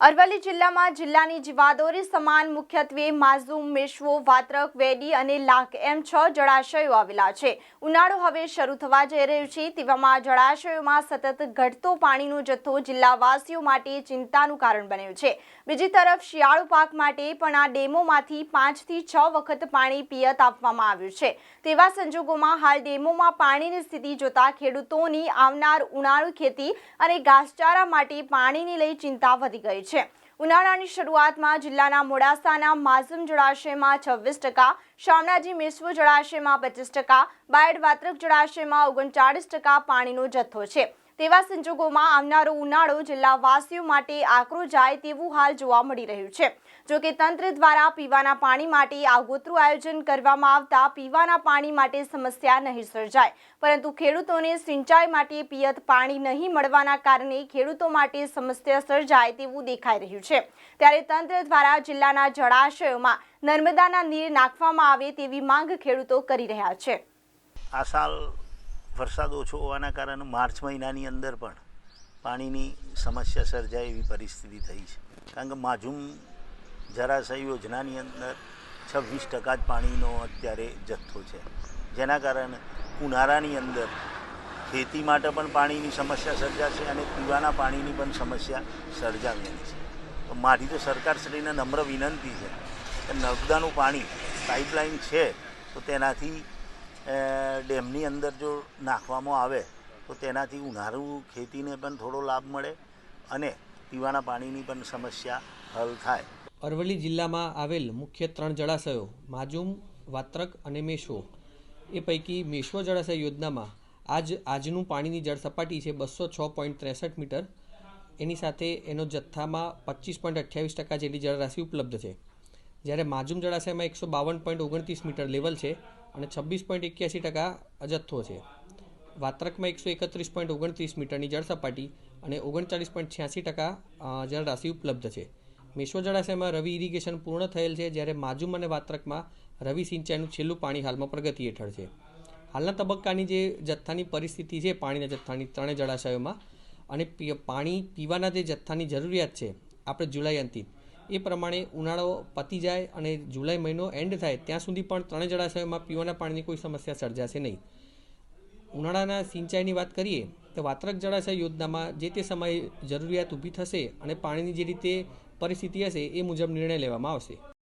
અરવલ્લી જિલ્લામાં જિલ્લાની જીવાદોરી સમાન મુખ્યત્વે માઝુમ, મેશ્વો, વાત્રક, વેડી અને લાખ એમ છ જળાશયો આવેલા છે. ઉનાળો હવે શરૂ થવા જઈ રહ્યો છે. તેવામાં જળાશયોમાં સતત ઘટતો પાણીનો જથ્થો જિલ્લાવાસીઓ માટે ચિંતાનું કારણ બન્યું છે. બીજી તરફ શિયાળુ પાક માટે પણ આ ડેમોમાંથી પાંચથી છ વખત પાણી પિયત આપવામાં આવ્યું છે. તેવા સંજોગોમાં હાલ ડેમોમાં પાણીની સ્થિતિ જોતા ખેડૂતોની આવનાર ઉનાળુ ખેતી અને ઘાસચારા માટે પાણીની લઈ ચિંતા વધી ગઈ છે. ઉનાળાની શરૂઆતમાં જિલ્લાના મોડાસાના માઝમ જળાશયમાં છવ્વીસ ટકા, શામળાજી મેશ્વો જળાશયમાં પચીસ ટકા, બાયડ વાત્રક જળાશયમાં ઓગણચાળીસ ટકા પાણીનો જથ્થો છે. તેવા સંજોગોમાં આવનારો ઉનાળો જિલ્લાવાસીઓ માટે આકરો જાય તેવું હાલ જોવા મળી રહ્યું છે. જો કે તંત્ર દ્વારા પીવાના પાણી માટે આગોતરું આયોજન કરવામાં આવતા પીવાના પાણી માટે સમસ્યા નહીં સર્જાય. પરંતુ ખેડૂતોને સિંચાઈ માટે પિયત પાણી નહીં મળવાના કારણે ખેડૂતો માટે સમસ્યા સર્જાય તેવું દેખાઈ રહ્યું છે. ત્યારે તંત્ર દ્વારા જિલ્લાના જળાશયોમાં નર્મદાના નીર નાખવામાં આવે તેવી માંગ ખેડૂતો કરી રહ્યા છે. આ સાલ વરસાદ ઓછો હોવાના કારણે માર્ચ મહિનાની અંદર પણ પાણીની સમસ્યા સર્જાય એવી પરિસ્થિતિ થઈ છે. કારણ કે માજુમ જરાશય યોજનાની અંદર છવ્વીસ ટકા જ પાણીનો અત્યારે જથ્થો છે. જેના કારણે ઉનાળાની અંદર ખેતી માટે પણ પાણીની સમસ્યા સર્જાશે અને પીવાના પાણીની પણ સમસ્યા સર્જાવાની છે. મારી તો સરકારશ્રીને નમ્ર વિનંતી છે કે નર્મદાનું પાણી પાઇપલાઇન છે, તો તેનાથી ડેમની અંદર જો નાખવામાં આવે, તો તેનાથી ઉનાળુ ખેતીને પણ થોડો લાભ મળે અને પીવાના પાણીની પણ સમસ્યા હલ થાય. અરવલ્લી જિલ્લામાં આવેલ મુખ્ય ત્રણ જળાશયો, માજુમ, વાત્રક અને મેશો, એ પૈકી મેશ્વો જળાશય યોજનામાં આજ આજનું પાણીની જળ સપાટી છે બસો છ પોઈન્ટ ત્રેસઠ મીટર. એની સાથે એનો જથ્થામાં પચીસ પોઈન્ટ અઠ્યાવીસ ટકા જેટલી જળરાશિ ઉપલબ્ધ છે. જ્યારે માજુમ જળાશયમાં એકસો બાવન પોઈન્ટ ઓગણત્રીસ મીટર લેવલ છે અને છવ્વીસ પોઈન્ટ એક્યાસી ટકા અજથ્થો છે. વાત્રકમાં એકસો એકત્રીસ પોઈન્ટ ઓગણત્રીસ મીટરની જળ સપાટી અને ઓગણચાલીસ પોઈન્ટ છ્યાસી ટકા જળરાશિ ઉપલબ્ધ છે. મેશ્વો જળાશયમાં રવિ ઇરિગેશન પૂર્ણ થયેલ છે, જ્યારે માજુમ અને વાત્રકમાં રવિ સિંચાઈનું છેલ્લું પાણી હાલમાં પ્રગતિ હેઠળ છે. હાલના તબક્કાની જે જથ્થાની પરિસ્થિતિ છે, પાણીના જથ્થાની ત્રણેય જળાશયોમાં, અને પાણી પીવાના જે જથ્થાની જરૂરિયાત છે, આપણે જુલાઈ અંતિમ એ પ્રમાણે ઉનાળો પતી જાય અને જુલાઈ મહિનો એન્ડ થાય, ત્યાં સુધી પણ ત્રણેય જળાશયોમાં પીવાના પાણીની કોઈ સમસ્યા સર્જાશે નહીં. ઉનાળાના સિંચાઈની વાત કરીએ, તો વાત્રક જળાશય યોજનામાં જે તે સમયે જરૂરિયાત ઊભી થશે અને પાણીની જે રીતે પરિસ્થિતિ હશે, એ મુજબ નિર્ણય લેવામાં આવશે.